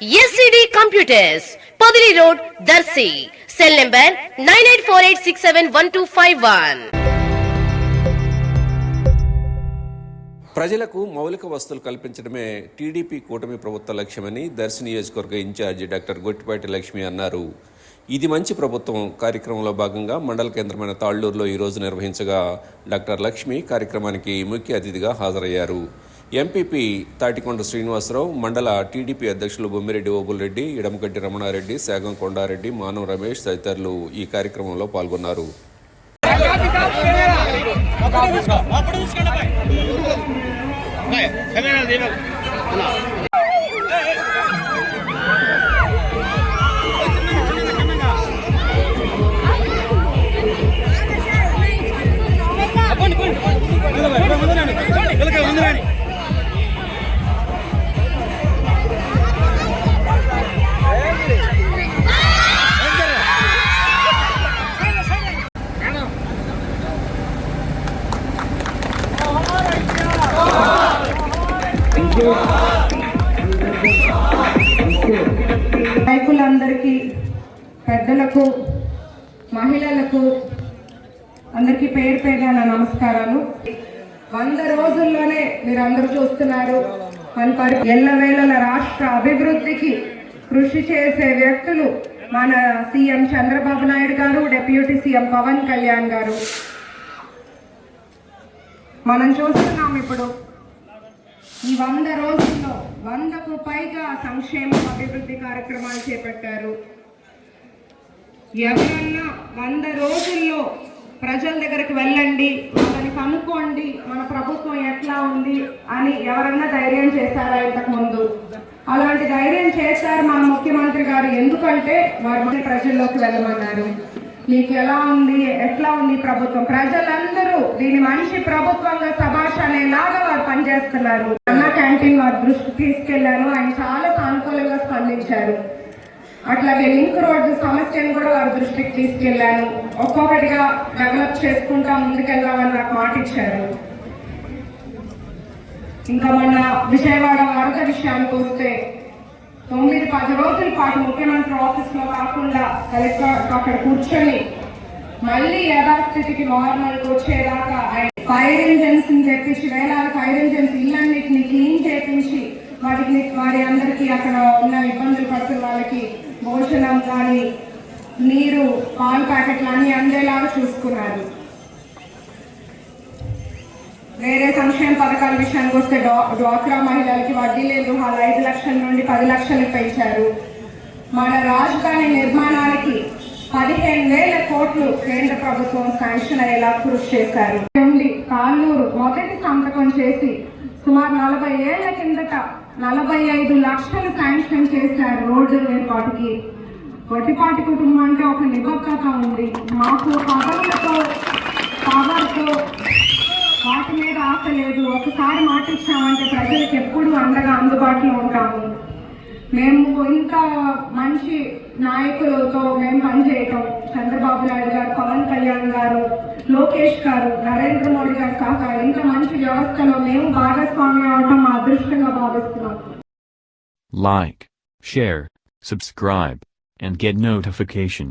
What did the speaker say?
SCD computers Podili road Darsi cell number nine eight four eight six seven one two five one ప్రజలకు మౌలిక వస్తువులు కల్పించడమే TDP కూటమి ప్రభుత్వ లక్ష్యమని దర్శి నియోజకవర్గ ఇన్ఛార్జి డాక్టర్ గొట్టిపాటి లక్ష్మి అన్నారు. ఇది మంచి ప్రభుత్వం కార్యక్రమంలో భాగంగా మండల కేంద్రమైన తాళ్ళూరులో ఈరోజు నిర్వహించగా డాక్టర్ లక్ష్మి కార్యక్రమానికి ముఖ్య అతిథిగా హాజరయ్యారు. ఎంపీపీ తాటికొండ శ్రీనివాసరావు మండల టీడీపీ అధ్యక్షులు బొమ్మిరెడ్డి ఓబుల్రెడ్డి ఇడమగడ్డి రమణారెడ్డి శాగం కొండారెడ్డి మానవ రమేష్ తదితరులు ఈ కార్యక్రమంలో పాల్గొన్నారు. రైతులందరికీ పెద్దలకు మహిళలకు అందరికీ పేరు పేరున నా నమస్కారాలు. వంద రోజుల్లోనే మీరు అందరూ చూస్తున్నారు మన పరి ఎల్లవేళల రాష్ట్ర అభివృద్ధికి కృషి చేసే వ్యక్తులు మన సీఎం చంద్రబాబు నాయుడు గారు డిప్యూటీ సీఎం పవన్ కళ్యాణ్ గారు. మనం చూస్తున్నాం ఇప్పుడు ఈ వంద రోజుల్లో వందకు పైగా సంక్షేమ అభివృద్ధి కార్యక్రమాలు చేపట్టారు. ఎవరన్నా వంద రోజుల్లో ప్రజల దగ్గరికి వెళ్ళండి అతని కనుక్కోండి మన ప్రభుత్వం ఎట్లా ఉంది అని ఎవరన్నా ధైర్యం చేస్తారా ఇంతకు ముందు? అలాంటి ధైర్యం చేశారు మన ముఖ్యమంత్రి గారు ఎందుకంటే వారి ప్రజల్లోకి వెళ్ళమన్నారు. మీకు ఎలా ఉంది? ఎట్లా ఉంది ప్రభుత్వం? ప్రజలందరూ దీని మనిషి ప్రభుత్వంగా సభాష అనేలాగా వారు పనిచేస్తున్నారు. అన్న క్యాంటీన్ వారి దృష్టికి తీసుకెళ్ళాను ఆయన చాలా సానుకూలంగా స్పందించారు. అట్లాగే లింక్ రోడ్డు సమస్యను కూడా వారి దృష్టికి తీసుకెళ్ళాను. ఒక్కొక్కటిగా డెవలప్ చేసుకుంటా ముందుకెళ్దామని నాకు మాట ఇచ్చారు ఇంకా మన విజయవాడ వరద విషయం పది రోజుల పాటు ముఖ్యమంత్రి ఆఫీస్లో కాకుండా కలెక్టర్ అక్కడ కూర్చొని మళ్ళీ యథాస్థితికి నార్మల్ వచ్చేదాకా ఆయన ఫైర్ ఇంజన్స్ని తెప్పించి వేలాది ఫైర్ ఇంజన్స్ ఇళ్ళన్నిటిని క్లీన్ చేపించి వాటికి వారి అందరికీ అక్కడ ఉన్న ఇబ్బందులు పడుతున్న వాళ్ళకి భోజనం కానీ నీరు పాలు ప్యాకెట్లు అన్ని అందేలాగా చూసుకున్నారు. వేరే సంక్షేమ పథకాల విషయానికి వస్తే డ్వాక్రా మహిళలకి వడ్డీ లేదు వాళ్ళు ఐదు లక్షల నుండి పది లక్షలకు పెంచారు. మన రాజధాని నిర్మాణానికి పదిహేను వేల కోట్లు కేంద్ర ప్రభుత్వం శాంక్షన్ అయ్యేలా కృషి చేశారు. కాళ్ళూరు మొదటి సంతకం చేసి సుమారు నలభై ఏళ్ళ కిందట నలభై ఐదు లక్షలు శాంక్షన్ చేశారు రోడ్డు ఏర్పాటుకి. కొట్టిపాటి కుటుంబం అంటే ఒక నిబద్ధత ఉంది. మాకు పదవులతో పవర్తో వాటి మీద ఆశ లేదు. ఒకసారి మాట ఇచ్చామంటే ప్రజలకు ఎప్పుడు అండగా అందుబాటులో ఉంటాము. మేము ఇంకా మంచి నాయకులతో మేము పనిచేయటం. చంద్రబాబు నాయుడు గారు పవన్ కళ్యాణ్ గారు లోకేష్ గారు నరేంద్ర మోడీ గారు కాక ఇంత మంచి వ్యవస్థలో మేము భాగస్వామ్యం అవటం మా అదృష్టంగా భావిస్తున్నాం. Like share subscribe and get notification.